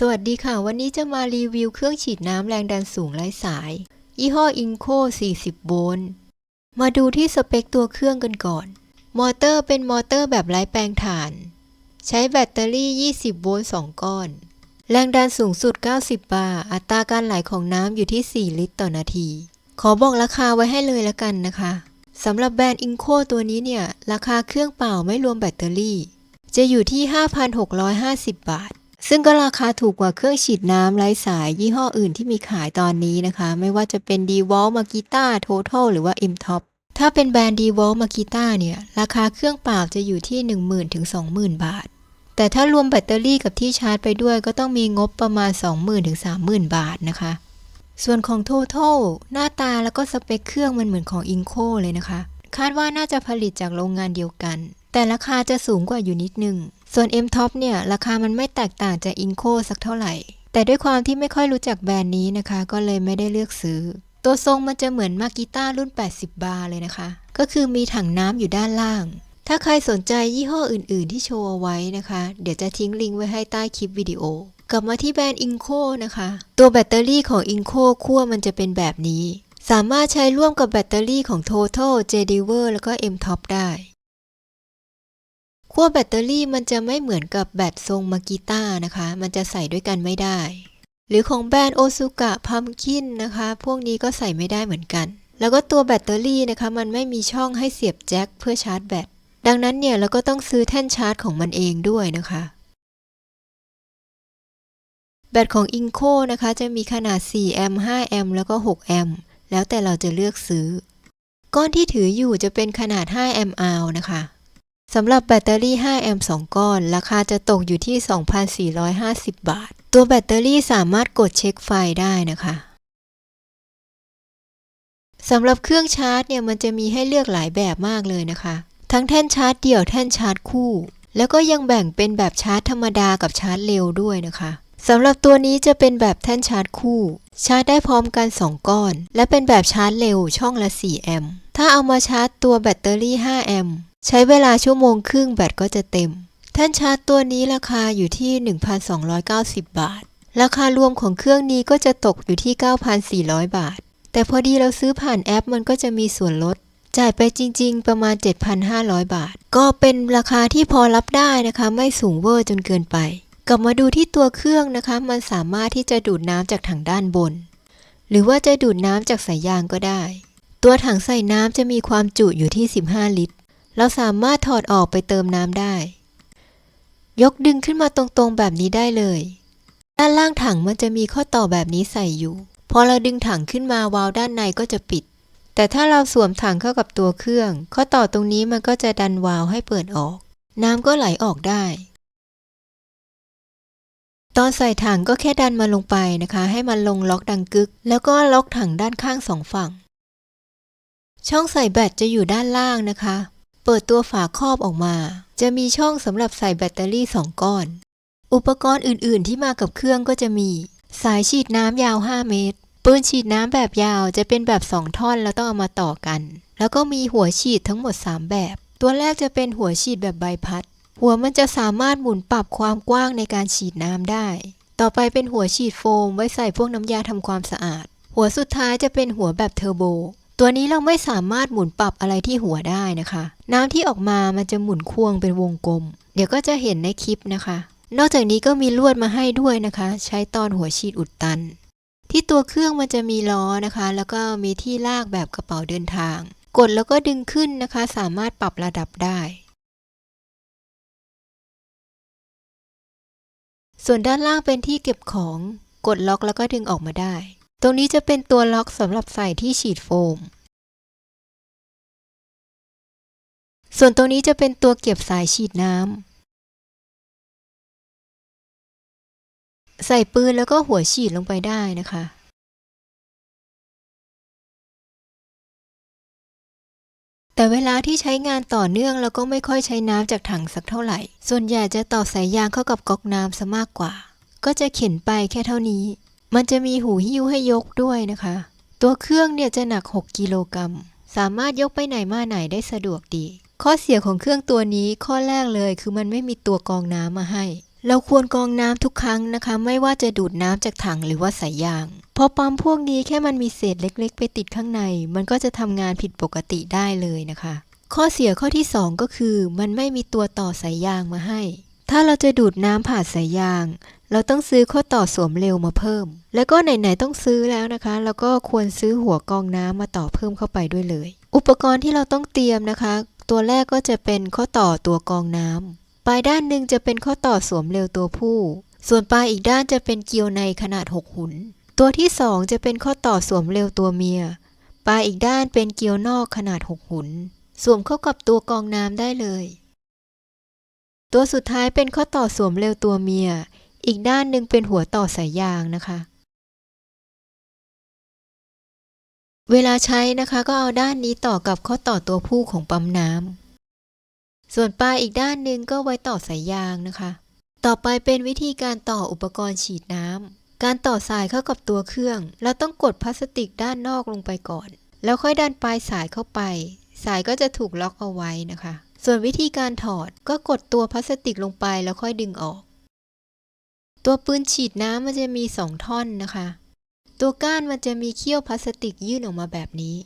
สวัสดีค่ะ วันนี้จะมารีวิวเครื่องฉีดน้ำแรงดันสูงไร้สาย ยี่ห้อ Inco 40 โวลต์ มาดูที่สเปคตัวเครื่องกันก่อน มอเตอร์เป็นมอเตอร์แบบไร้แปลงถ่าน ใช้แบตเตอรี่ 20 โวลต์ 2 ก้อน แรงดันสูงสุด 90 บาร์อัตราการไหลของน้ำอยู่ที่ 4 ลิตรต่อนาที ขอบอกราคาไว้ให้เลยละกันนะคะสำหรับแบรนด์ Inco ตัวนี้เนี่ย ราคาเครื่องเปล่าไม่รวมแบตเตอรี่ จะอยู่ที่ 5,650 บาท ซึ่งก็ราคาถูกกว่าเครื่องฉีดน้ำไร้สายยี่ห้ออื่นที่มีขายตอนนี้นะคะ ไม่ว่าจะเป็น d w a l Makita Total หรือว่า M Top ถ้าเป็นแบรนด์ d w a l Makita เนี่ย ราคาเครื่องเปล่าจะอยู่ที่ 10,000ถึง20,000 บาท แต่ถ้ารวมแบตเตอรี่กับที่ชาร์จไปด้วยก็ต้องมีงบประมาณ 20,000ถึง30,000 บาทนะคะ ส่วนของ Total หน้าตาแล้วก็สเปคเครื่องมันเหมือนของ Inco เลยนะคะ คาดว่าน่าจะผลิตจากโรงงานเดียวกัน แต่ราคาจะสูงกว่าอยู่นิดนึง ส่วน M Top เนี่ย ราคามันไม่แตกต่างจาก Inco สักเท่าไหร่ แต่ด้วยความที่ไม่ค่อยรู้จักแบรนด์นี้นะคะ ก็เลยไม่ได้เลือกซื้อ ตัวทรงมันจะเหมือนมากิต้ารุ่น 80 บาร์เลยนะคะ ก็คือมีถังน้ำอยู่ด้านล่าง ถ้าใครสนใจยี่ห้ออื่น ๆ ที่โชว์เอาไว้นะคะ เดี๋ยวจะทิ้งลิงก์ไว้ให้ใต้คลิปวิดีโอกลับมาที่แบรนด์ Inco นะคะ ตัวแบตเตอรี่ของ Inco ขั้วมันจะเป็นแบบนี้ สามารถใช้ร่วมกับแบตเตอรี่ของ Total, j d i v e r แล้วก็ M Top ได้ วแบตเตอรี่มันจะไม่เหมือนกับแบตทรงมากิต้านะคะ มันจะใส่ด้วยกันไม่ได้ หรือของแบรนด์โอซูกะพัมคินนะคะ พวกนี้ก็ใส่ไม่ได้เหมือนกัน แล้วก็ตัวแบตเตอรี่นะคะ มันไม่มีช่องให้เสียบแจ็คเพื่อชาร์จแบต ดังนั้นเนี่ยเราก็ต้องซื้อแท่นชาร์จของมันเองด้วยนะคะ แบตของ Inco นะคะ จะมีขนาด 4 แอมป์ 5 แอมป์ แล้วก็ 6 แอมป์ แล้วแต่เราจะเลือกซื้อ ก้อนที่ถืออยู่จะเป็นขนาด 5 แอมป์อาวนะคะ สำหรับแบตเตอรี่ 5 แอมป์ 2 ก้อน ราคาจะตกอยู่ที่ 2,450 บาท ตัวแบตเตอรี่สามารถกดเช็คไฟได้นะคะสำหรับเครื่องชาร์จเนี่ยมันจะมีให้เลือกหลายแบบมากเลยนะคะ ทั้งแท่นชาร์จเดี่ยวแท่นชาร์จคู่ แล้วก็ยังแบ่งเป็นแบบชาร์จธรรมดากับชาร์จเร็วด้วยนะคะสำหรับตัวนี้จะเป็นแบบแท่นชาร์จคู่ ชาร์จได้พร้อมกัน 2 ก้อน และเป็นแบบชาร์จเร็วช่องละ 4 แอมป์ถ้าเอามาชาร์จตัวแบตเตอรี่ 5 แอมป์ ใช้เวลาชั่วโมงครึ่งแบตก็จะเต็ม ท่านชาร์จตัวนี้ราคาอยู่ที่ 1,290 บาท ราคารวมของเครื่องนี้ก็จะตกอยู่ที่ 9,400 บาท แต่พอดีเราซื้อผ่านแอปมันก็จะมีส่วนลด จ่ายไปจริง ๆ ประมาณ 7,500 บาท ก็เป็นราคาที่พอรับได้นะคะ ไม่สูงเวอร์จนเกินไป กลับมาดูที่ตัวเครื่องนะคะ มันสามารถที่จะดูดน้ำจากถังด้านบน หรือว่าจะดูดน้ำจากสายยางก็ได้ ตัวถังใส่น้ำจะมีความจุอยู่ที่ 15 ลิตร เราสามารถถอดออกไปเติมน้ำได้ ยกดึงขึ้นมาตรงๆแบบนี้ได้เลย ด้านล่างถังมันจะมีข้อต่อแบบนี้ใส่อยู่ พอเราดึงถังขึ้นมาวาล์วด้านในก็จะปิด แต่ถ้าเราสวมถังเข้ากับตัวเครื่อง ข้อต่อตรงนี้มันก็จะดันวาล์วให้เปิดออก น้ำก็ไหลออกได้ ตอนใส่ถังก็แค่ดันมันลงไปนะคะ ให้มันลงล็อกดังกึก แล้วก็ล็อกถังด้านข้างสองฝั่งช่องใส่แบตจะอยู่ด้านล่างนะคะ เปิดตัวฝาครอบออกมา จะมีช่องสำหรับใส่แบตเตอรี่ 2 ก้อน อุปกรณ์อื่น ๆ ที่มากับเครื่องก็จะมี สายฉีดน้ำยาว 5 เมตร ปืนฉีดน้ำแบบยาวจะเป็นแบบ 2 ท่อนแล้วต้องเอามาต่อกัน แล้วก็มีหัวฉีดทั้งหมด 3 แบบ ตัวแรกจะเป็นหัวฉีดแบบใบพัด หัวมันจะสามารถหมุนปรับความกว้างในการฉีดน้ำได้ ต่อไปเป็นหัวฉีดโฟมไว้ใส่พวกน้ำยาทำความสะอาด หัวสุดท้ายจะเป็นหัวแบบเทอร์โบ ตัวนี้เราไม่สามารถหมุนปรับอะไรที่หัวได้นะคะ น้ำที่ออกมามันจะหมุนควงเป็นวงกลม เดี๋ยวก็จะเห็นในคลิปนะคะ นอกจากนี้ก็มีลวดมาให้ด้วยนะคะ ใช้ตอนหัวฉีดอุดตัน ที่ตัวเครื่องมันจะมีล้อนะคะ แล้วก็มีที่ลากแบบกระเป๋าเดินทาง กดแล้วก็ดึงขึ้นนะคะ สามารถปรับระดับได้ ส่วนด้านล่างเป็นที่เก็บของ กดล็อกแล้วก็ดึงออกมาได้ตรงนี้จะเป็นตัวล็อกสำหรับใส่ที่ฉีดโฟม ส่วนตรงนี้จะเป็นตัวเก็บสายฉีดน้ำ ใส่ปืนแล้วก็หัวฉีดลงไปได้นะคะ แต่เวลาที่ใช้งานต่อเนื่องเราก็ไม่ค่อยใช้น้ำจากถังสักเท่าไหร่ ส่วนใหญ่จะต่อสายยางเข้ากับก๊อกน้ำซะมากกว่า ก็จะเข็นไปแค่เท่านี้ มันจะมีหูหิ้วให้ยกด้วยนะคะ ตัวเครื่องเนี่ยจะหนัก 6 กิโลกรัมสามารถยกไปไหนมาไหนได้สะดวกดี ข้อเสียของเครื่องตัวนี้ข้อแรกเลยคือมันไม่มีตัวกรองน้ำมาให้ เราควรกรองน้ำทุกครั้งนะคะ ไม่ว่าจะดูดน้ำจากถังหรือว่าสายยาง เพราะปั๊มพวกนี้แค่มันมีเศษเล็ก ๆ ไปติดข้างใน มันก็จะทำงานผิดปกติได้เลยนะคะ ข้อเสียข้อที่ 2 ก็คือ มันไม่มีตัวต่อสายยางมาให้ ถ้าเราจะดูดน้ำผ่านสายยาง เราต้องซื้อข้อต่อสวมเร็วมาเพิ่ม แล้วก็ไหนๆต้องซื้อแล้วนะคะแล้วก็ควรซื้อหัวกรองน้ำมาต่อเพิ่มเข้าไปด้วยเลย อุปกรณ์ที่เราต้องเตรียมนะคะ ตัวแรกก็จะเป็นข้อต่อตัวกองน้ำ ปลายด้านหนึ่งจะเป็นข้อต่อสวมเร็วตัวผู้ ส่วนปลายอีกด้านจะเป็นเกลียวในขนาด 6 หุน ตัวที่ 2 จะเป็นข้อต่อสวมเร็วตัวเมีย ปลายอีกด้านเป็นเกลียวนอกขนาด 6 หุน สวมเข้ากับตัวกองน้ำได้เลย ตัวสุดท้ายเป็นข้อต่อสวมเร็วตัวเมีย อีกด้านหนึ่งเป็นหัวต่อสายยางนะคะ เวลาใช้นะคะก็เอาด้านนี้ต่อกับข้อต่อตัวผู้ของปั๊มน้ำ ส่วนปลายอีกด้านหนึ่งก็ไว้ต่อสายยางนะคะ ต่อไปเป็นวิธีการต่ออุปกรณ์ฉีดน้ำ การต่อสายเข้ากับตัวเครื่อง เราต้องกดพลาสติกด้านนอกลงไปก่อน แล้วค่อยดันปลายสายเข้าไป สายก็จะถูกล็อกเอาไว้นะคะ ส่วนวิธีการถอดก็กดตัวพลาสติกลงไปแล้วค่อยดึงออก ตัวปืนฉีดน้ำมันจะมี 2 ท่อนนะคะ ตัวก้านมันจะมีเขี้ยวพลาสติกยื่นออกมาแบบนี้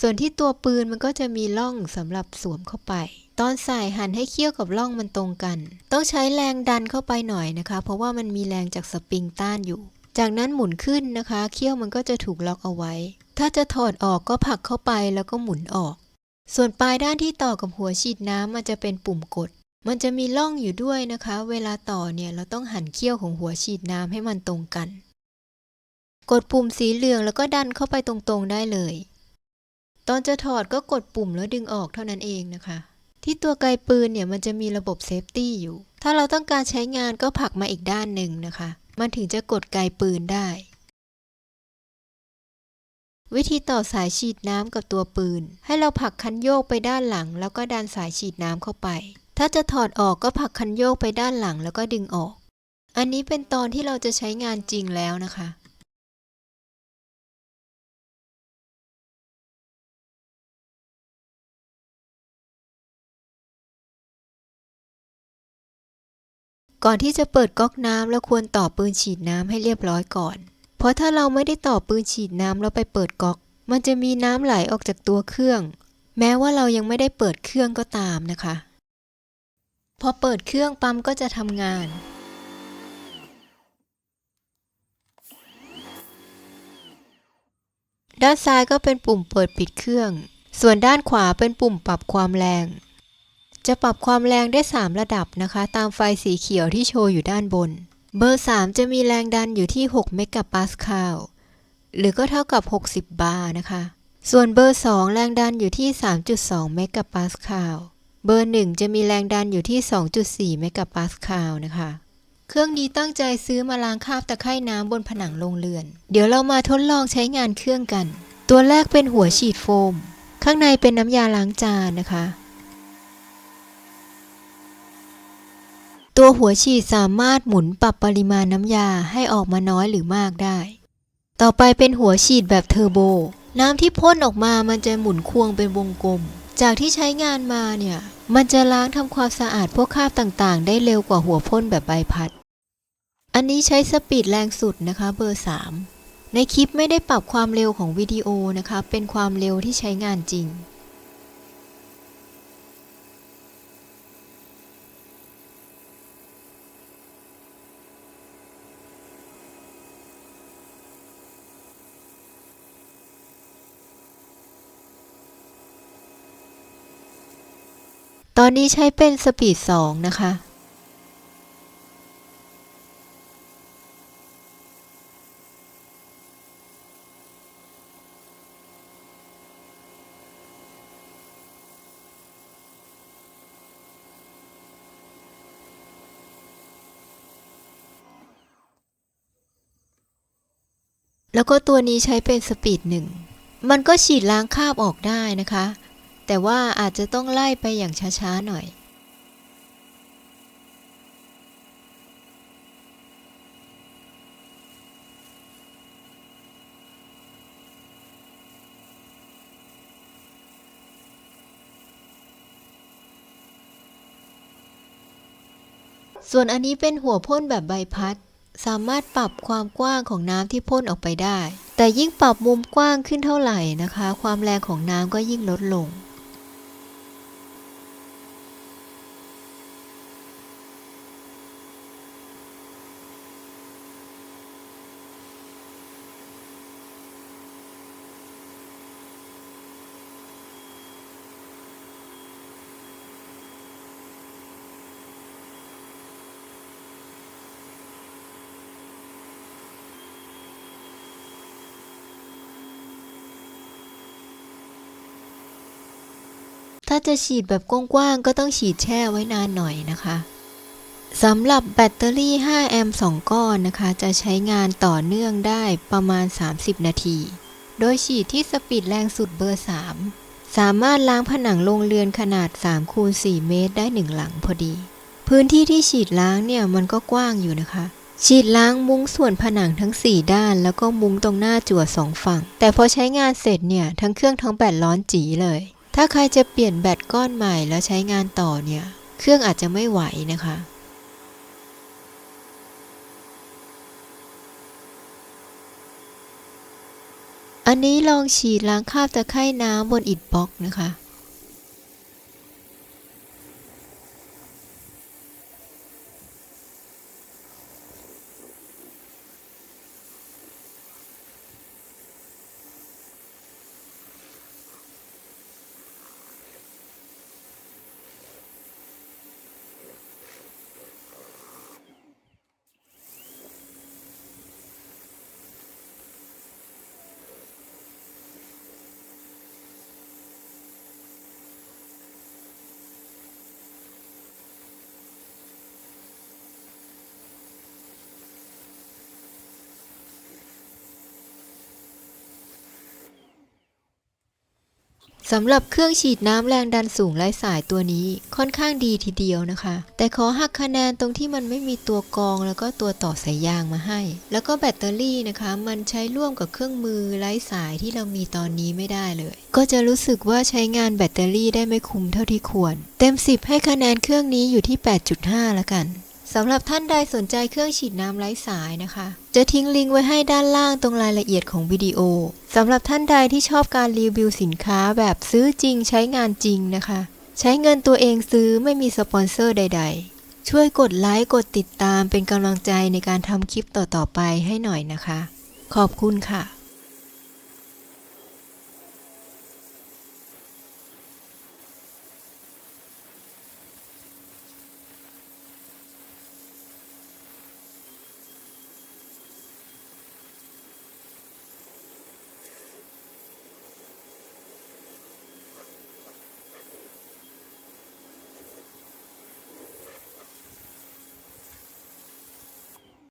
ส่วนที่ตัวปืนมันก็จะมีร่องสำหรับสวมเข้าไป ตอนใส่หันให้เขี้ยวกับร่องมันตรงกัน ต้องใช้แรงดันเข้าไปหน่อยนะคะ เพราะว่ามันมีแรงจากสปริงต้านอยู่ จากนั้นหมุนขึ้นนะคะ เขี้ยวมันก็จะถูกล็อกเอาไว้ ถ้าจะถอดออกก็ผลักเข้าไปแล้วก็หมุนออก ส่วนปลายด้านที่ต่อกับหัวฉีดน้ำมันจะเป็นปุ่มกดมันจะมีร่องอยู่ด้วยนะคะ เวลาต่อเนี่ยเราต้องหันเขี้ยวของหัวฉีดน้ำให้มันตรงกัน กดปุ่มสีเหลืองแล้วก็ดันเข้าไปตรงๆได้เลย ตอนจะถอดก็กดปุ่มแล้วดึงออกเท่านั้นเองนะคะ ที่ตัวไกลปืนเนี่ยมันจะมีระบบเซฟตี้อยู่ ถ้าเราต้องการใช้งานก็ผลักมาอีกด้านหนึ่งนะคะ มันถึงจะกดไกลปืนได้ วิธีต่อสายฉีดน้ำกับตัวปืน ให้เราผลักคันโยกไปด้านหลัง แล้วก็ดันสายฉีดน้ำเข้าไป ถ้าจะถอดออกก็ผลักคันโยกไปด้านหลังแล้วก็ดึงออก อันนี้เป็นตอนที่เราจะใช้งานจริงแล้วนะคะ ก่อนที่จะเปิดก๊อกน้ำเราควรต่อปืนฉีดน้ำให้เรียบร้อยก่อน เพราะถ้าเราไม่ได้ต่อปืนฉีดน้ำแล้วไปเปิดก๊อก มันจะมีน้ำไหลออกจากตัวเครื่อง แม้ว่าเรายังไม่ได้เปิดเครื่องก็ตามนะคะ พอเปิดเครื่องปั๊มก็จะทำงานด้านซ้ายก็เป็นปุ่มเปิดปิดเครื่อง ส่วนด้านขวาเป็นปุ่มปรับความแรง จะปรับความแรงได้ 3 ระดับนะคะ ตามไฟสีเขียวที่โชว์อยู่ด้านบน เบอร์ 3 จะมีแรงดันอยู่ที่ 6 เมกะปาสคาล หรือก็เท่ากับ 60 บาร์นะคะ ส่วนเบอร์ 2 แรงดันอยู่ที่ 3.2 เมกะปาสคาล เบอร์ 1 จะมีแรงดันอยู่ที่ 2.4 เมกะปาสคาลนะคะ เครื่องนี้ตั้งใจซื้อมาล้างคราบตะไคร่น้ำบนผนังโรงเรือน เดี๋ยวเรามาทดลองใช้งานเครื่องกัน ตัวแรกเป็นหัวฉีดโฟม ข้างในเป็นน้ำยาล้างจานนะคะ ตัวหัวฉีดสามารถหมุนปรับปริมาณน้ำยาให้ออกมาน้อยหรือมากได้ ต่อไปเป็นหัวฉีดแบบเทอร์โบ น้ำที่พ่นออกมามันจะหมุนควงเป็นวงกลม จากที่ใช้งานมาเนี่ย มันจะล้างทำความสะอาดพวกคราบต่างๆ ได้เร็วกว่าหัวพ่นแบบใบพัด อันนี้ใช้สปีดแรงสุดนะคะเบอร์ 3 ในคลิปไม่ได้ปรับความเร็วของวิดีโอนะคะ เป็นความเร็วที่ใช้งานจริง ตอนนี้ใช้เป็นสปีด 2 นะคะ แล้วก็ตัวนี้ใช้เป็นสปีดหนึ่งมันก็ฉีดล้างคราบออกได้นะคะ แต่ว่าอาจจะต้องไล่ไปอย่างช้าๆหน่อย ส่วนอันนี้เป็นหัวพ่นแบบใบพัด สามารถปรับความกว้างของน้ำที่พ่นออกไปได้ แต่ยิ่งปรับมุมกว้างขึ้นเท่าไหร่นะคะ ความแรงของน้ำก็ยิ่งลดลง ถ้าจะฉีดแบบกว้างๆก็ต้องฉีดแช่ไว้นานหน่อยนะคะสำหรับแบตเตอรี่ 5 แอมป์ 2 ก้อนนะคะ จะใช้งานต่อเนื่องได้ประมาณ 30 นาที โดยฉีดที่สปีดแรงสุดเบอร์ 3 สามารถล้างผนังโรงเรือนขนาด3คูณ4เมตรได้ 1 หลังพอดี พื้นที่ที่ฉีดล้างเนี่ยมันก็กว้างอยู่นะคะ ฉีดล้างมุ้งส่วนผนังทั้ง 4 ด้าน แล้วก็มุ้งตรงหน้าจั่วสองฝั่ง แต่พอใช้งานเสร็จเนี่ยทั้งเครื่องทั้งแบตร้อนจีเลย ถ้าใครจะเปลี่ยนแบตก้อนใหม่แล้วใช้งานต่อเนี่ย เครื่องอาจจะไม่ไหวนะคะ อันนี้ลองฉีดล้างคราบตะไคร่น้ำบนอิฐบล็อกนะคะ สำหรับเครื่องฉีดน้ำแรงดันสูงไร้สายตัวนี้ค่อนข้างดีทีเดียวนะคะ แต่ขอหักคะแนนตรงที่มันไม่มีตัวกรองแล้วก็ตัวต่อสายยางมาให้ แล้วก็แบตเตอรี่นะคะ มันใช้ร่วมกับเครื่องมือไร้สายที่เรามีตอนนี้ไม่ได้เลย ก็จะรู้สึกว่าใช้งานแบตเตอรี่ได้ไม่คุ้มเท่าที่ควร เต็ม 10 ให้คะแนนเครื่องนี้อยู่ที่ 8.5ละกัน สำหรับท่านใดสนใจเครื่องฉีดน้ำไร้สายนะคะ จะทิ้งลิงก์ไว้ให้ด้านล่างตรงรายละเอียดของวิดีโอสำหรับท่านใดที่ชอบการรีวิวสินค้าแบบซื้อจริงใช้งานจริงนะคะ ใช้เงินตัวเองซื้อไม่มีสปอนเซอร์ใด ๆ ช่วยกดไลค์กดติดตามเป็นกำลังใจในการทำคลิปต่อๆไปให้หน่อยนะคะ ขอบคุณค่ะ